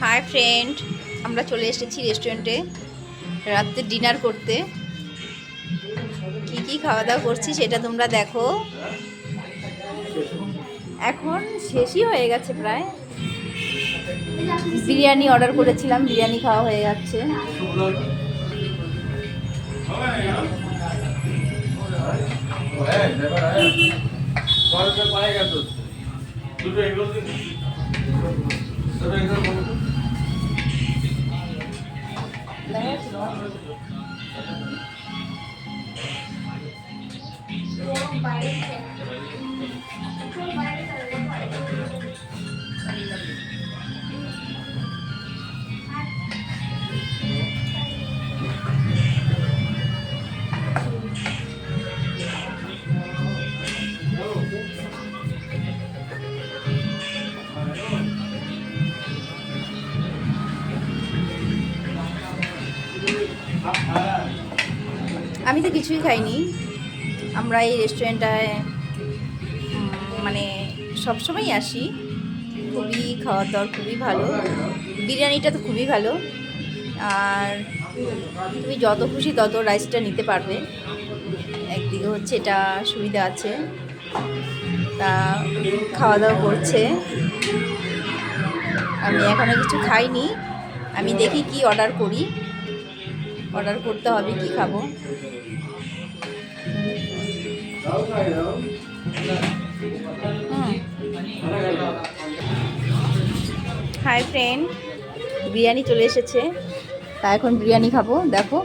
Hi friend আমরা চলে এসেছি রেস্টুরেন্টে রাত্রে ডিনার করতে। কি কি খাওয়া দাওয়া করছি সেটা তোমরা দেখো। এখন শেষই হয়ে গেছে প্রায়। বিরিয়ানি অর্ডার করেছিলাম, বিরিয়ানি খাওয়া হয়ে যাচ্ছে। দুটো আমি তো কিছুই খাইনি। আমরা এই রেস্টুরেন্টটায় মানে সবসময়ই আসি। খুবই খাওয়ার দাওয়ার খুবই ভালো। বিরিয়ানিটা তো খুবই ভালো। আর তুমি যত খুশি তত রাইসটা নিতে পারবে। একদিকে হচ্ছে এটা সুবিধা আছে। তা খাওয়া দাওয়া করছে। আমি এখনও কিছু খাইনি। আমি দেখি কি অর্ডার করি। অর্ডার করতে হবে কি খাব। হাই ফ্রেন্ড বিরিয়ানি চলে এসেছে। তা এখন বিরিয়ানি খাব দেখো।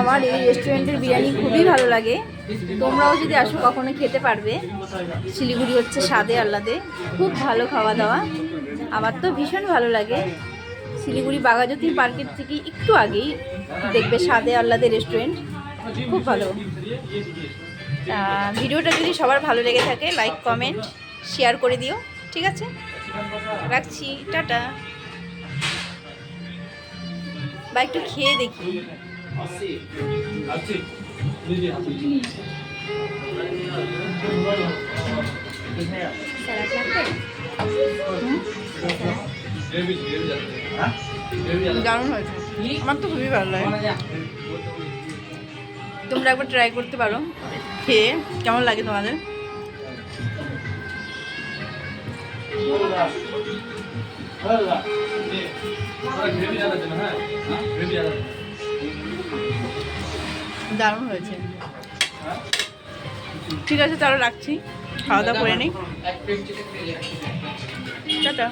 আমার এই রেস্টুরেন্টের বিরিয়ানি খুবই ভালো লাগে। তোমরাও যদি আসো, কখনো খেতে পারবে। শিলিগুড়ি হচ্ছে স্বাদে আল্লাদে খুব ভালো খাওয়া দাওয়া। আমার তো ভীষণ ভালো লাগে। শিলিগুড়ি বাঘাযতীন পার্কের থেকে একটু আগেই দেখবে স্বাদে আহ্লাদে রেস্টুরেন্ট। খুব ভালো। ভিডিওটা যদি সবার ভালো লেগে থাকে লাইক কমেন্ট শেয়ার করে দিও। ঠিক আছে? রাখছি, টাটা। বা একটু খেয়ে দেখি। দারুণ হয়েছে। আমার তো খুবই ভালো লাগে। তোমরা একবার ট্রাই করতে পারো। খেয়ে, কেমন লাগে তোমাদের? দারুণ হয়েছে। ঠিক আছে তাহলে রাখছি। খাওয়া দাওয়া করে নিই। টাটা।